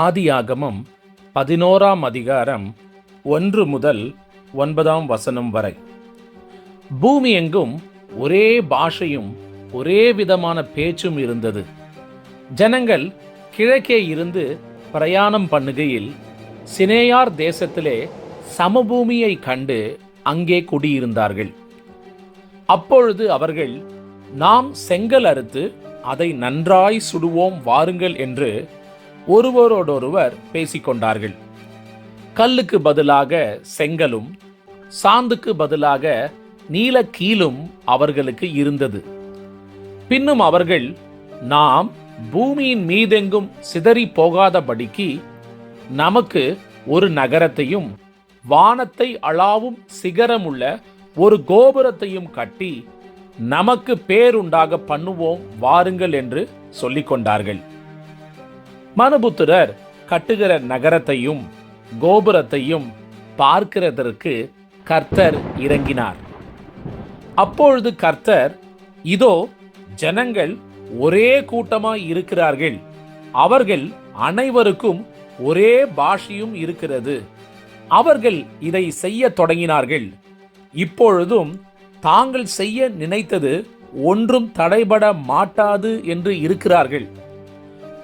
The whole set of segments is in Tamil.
ஆதியாகமம் பதினோராம் அதிகாரம் ஒன்று முதல் ஒன்பதாம் வசனம் வரை. பூமி எங்கும் ஒரே பாஷையும் ஒரே விதமான பேச்சும் இருந்தது. ஜனங்கள் கிழக்கே இருந்து பிரயாணம் பண்ணுகையில் சினேயார் தேசத்திலே சமபூமியை கண்டு அங்கே குடியிருந்தார்கள். அப்பொழுது அவர்கள் நாம் செங்கல் அறுத்து அதை நன்றாய் சுடுவோம் வாருங்கள் என்று ஒருவரோடொருவர் பேசிக்கொண்டார்கள். கல்லுக்கு பதிலாக செங்கலும் சாந்துக்கு பதிலாக நீலக்கீலும் அவர்களுக்கு இருந்தது. பின்னும் அவர்கள் நாம் பூமியின் மீதெங்கும் சிதறி போகாதபடிக்கு நமக்கு ஒரு நகரத்தையும் வானத்தை அளாவும் சிகரமுள்ள ஒரு கோபுரத்தையும் கட்டி நமக்கு பேருண்டாக பண்ணுவோம் வாருங்கள் என்று சொல்லிக்கொண்டார்கள். மனுபுத்திரர் கட்டுகிற நகரத்தையும் கோபுரத்தையும் பார்க்கிறதற்கு கர்த்தர் இறங்கினார். அப்பொழுது கர்த்தர் இதோ ஜனங்கள் ஒரே கூட்டமாய் இருக்கிறார்கள். அவர்கள் அனைவருக்கும் ஒரே பாஷையும் இருக்கிறது. அவர்கள் இதை செய்ய தொடங்கினார்கள். இப்பொழுதும் தாங்கள் செய்ய நினைத்தது ஒன்றும் தடைபட மாட்டாது என்று இருக்கிறார்கள்.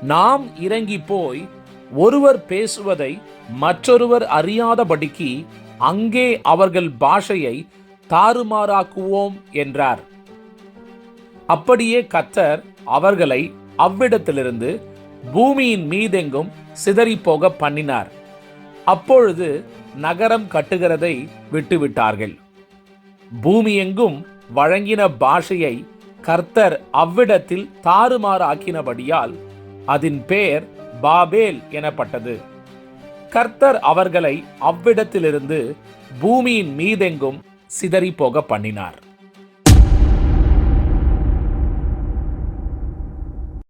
நாம் இறங்கி போய் ஒருவர் பேசுவதை மற்றொருவர் அறியாதபடிக்கு அங்கே அவர்கள் பாஷையை தாறுமாறாக்குவோம் என்றார். அப்படியே கத்தர் அவர்களை அவ்விடத்திலிருந்து பூமியின் மீதெங்கும் சிதறிப்போக பண்ணினார். அப்பொழுது நகரம் கட்டுகிறதை விட்டுவிட்டார்கள். பூமியெங்கும் வழங்கின பாஷையை கர்த்தர் அவ்விடத்தில் தாறுமாறாக்கினபடியால் அதன் பெயர் பாபேல் எனப்பட்டது. கர்த்தர் அவர்களை அவ்விடத்திலிருந்து பூமியின் மீதெங்கும் சிதறி போக பண்ணினார்.